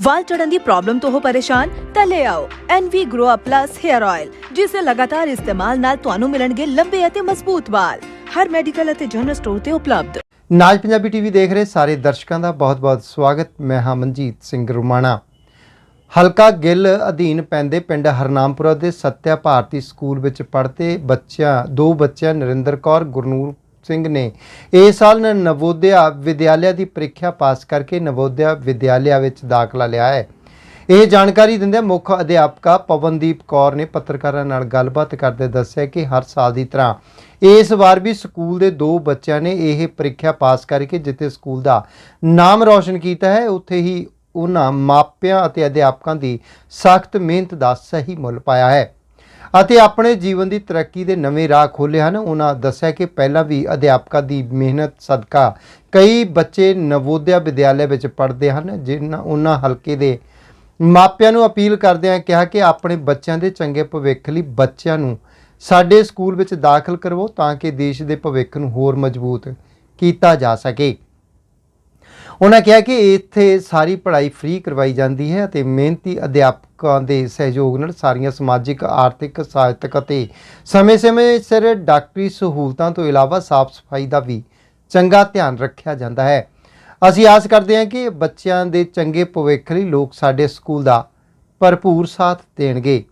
ਵਾਲ ਝੜਨ ਦੀ problem ਤੋਂ ਹੋ ਪਰੇਸ਼ਾਨ, ਤਾਂ ਲੈ ਆਓ NV Grow Up Plus Hair Oil ਜਿਸ ਦੇ ਲਗਾਤਾਰ ਇਸਤੇਮਾਲ ਨਾਲ ਤੁਹਾਨੂੰ ਮਿਲਣਗੇ ਲੰਬੇ ਅਤੇ ਮਜ਼ਬੂਤ ਵਾਲ। ਹਰ ਮੈਡੀਕਲ ਅਤੇ ਜਨਰਲ ਸਟੋਰ ਤੇ ਉਪਲਬਧ। ਨਾਜ ਪੰਜਾਬੀ ਟੀਵੀ ਦੇਖ ਰਹੇ ਸਾਰੇ ਦਰਸ਼ਕਾਂ ਦਾ ਬਹੁਤ-ਬਹੁਤ ਸਵਾਗਤ। ਮੈਂ ਹਾਂ ਮਨਜੀਤ ਸਿੰਘ ਰੁਮਾਣਾ। ਹਲਕਾ ਗਿੱਲ ਅਧੀਨ ਪੈਂਦੇ ਪਿੰਡ ਹਰਨਾਮਪੁਰਾ ਦੇ ਸੱਤਿਆ ਭਾਰਤੀ ਸਕੂਲ ਵਿੱਚ ਪੜ੍ਹਦੇ ਬੱਚਿਆਂ, ਦੋ ਬੱਚਿਆਂ, ਨਰਿੰਦਰ ਕੌਰ, ਗੁਰਨੂਰ ਸਿੰਘ ਨੇ ਇਸ ਸਾਲ ਨਵੋਦਿਆ ਵਿਦਿਆਲਿਆ ਦੀ ਪ੍ਰੀਖਿਆ ਪਾਸ ਕਰਕੇ ਨਵੋਦਿਆ ਵਿਦਿਆਲਿਆ ਵਿੱਚ ਦਾਖਲਾ ਲਿਆ ਹੈ। ਇਹ ਜਾਣਕਾਰੀ ਦਿੰਦਿਆਂ ਮੁੱਖ ਅਧਿਆਪਕਾ ਪਵਨਦੀਪ ਕੌਰ ਨੇ ਪੱਤਰਕਾਰਾਂ ਨਾਲ ਗੱਲਬਾਤ ਕਰਦੇ ਦੱਸਿਆ ਕਿ ਹਰ ਸਾਲ ਦੀ ਤਰ੍ਹਾਂ ਇਸ ਵਾਰ ਵੀ ਸਕੂਲ ਦੇ ਦੋ ਬੱਚਿਆਂ ਨੇ ਇਹ ਪ੍ਰੀਖਿਆ ਪਾਸ ਕਰਕੇ ਜਿੱਥੇ ਸਕੂਲ ਦਾ ਨਾਮ ਰੌਸ਼ਨ ਕੀਤਾ ਹੈ, ਉੱਥੇ ਹੀ ਉਹਨਾਂ ਮਾਪਿਆਂ ਅਤੇ ਅਧਿਆਪਕਾਂ ਦੀ ਸਖਤ ਮਿਹਨਤ ਦਾ ਸਹੀ ਮੁੱਲ ਪਾਇਆ ਹੈ। ਅਤੇ ਆਪਣੇ ਜੀਵਨ ਦੀ ਤਰੱਕੀ ਦੇ ਨਵੇਂ ਰਾਹ ਖੋਲ੍ਹੇ ਹਨ। ਉਹਨਾਂ ਦੱਸਿਆ ਕਿ ਪਹਿਲਾਂ ਵੀ ਅਧਿਆਪਕਾਂ ਦੀ ਮਿਹਨਤ, ਸਦਕਾ ਕਈ ਬੱਚੇ ਨਵੋਦਿਆ ਵਿਦਿਆਲਿਆ ਵਿੱਚ ਪੜ੍ਹਦੇ ਹਨ, ਜਿਨ੍ਹਾਂ ਉਹਨਾਂ ਹਲਕੇ ਦੇ ਮਾਪਿਆਂ ਨੂੰ ਅਪੀਲ ਕਰਦਿਆਂ ਕਿਹਾ ਕਿ ਆਪਣੇ ਬੱਚਿਆਂ ਦੇ ਚੰਗੇ ਭਵਿੱਖ ਲਈ ਬੱਚਿਆਂ ਨੂੰ ਸਾਡੇ ਸਕੂਲ ਵਿੱਚ ਦਾਖਲ ਕਰਵੋ ਤਾਂ ਕਿ ਦੇਸ਼ ਦੇ ਭਵਿੱਖ ਨੂੰ ਹੋਰ ਮਜ਼ਬੂਤ ਕੀਤਾ ਜਾ ਸਕੇ। ਉਹਨਾਂ ਕਿਹਾ ਕਿ ਇੱਥੇ ਸਾਰੀ ਪੜ੍ਹਾਈ ਫ੍ਰੀ ਕਰਵਾਈ ਜਾਂਦੀ ਹੈ ਅਤੇ ਮਿਹਨਤੀ ਅਧਿਆਪਕਾਂ ਦੇ ਸਹਿਯੋਗ ਨਾਲ ਸਾਰੀਆਂ ਸਮਾਜਿਕ, ਆਰਥਿਕ ਸਹਾਇਤਕ ਅਤੇ ਸਮੇਂ-ਸਮੇਂ ਸਿਰ ਡਾਕਟਰੀ ਸਹੂਲਤਾਂ ਤੋਂ ਇਲਾਵਾ ਸਾਫ਼ ਸਫ਼ਾਈ ਦਾ ਵੀ ਚੰਗਾ ਧਿਆਨ ਰੱਖਿਆ ਜਾਂਦਾ ਹੈ। ਅਸੀਂ ਆਸ ਕਰਦੇ ਹਾਂ ਕਿ ਬੱਚਿਆਂ ਦੇ ਚੰਗੇ ਭਵਿੱਖ ਲਈ ਲੋਕ ਸਾਡੇ ਸਕੂਲ ਦਾ ਭਰਪੂਰ ਸਾਥ ਦੇਣਗੇ।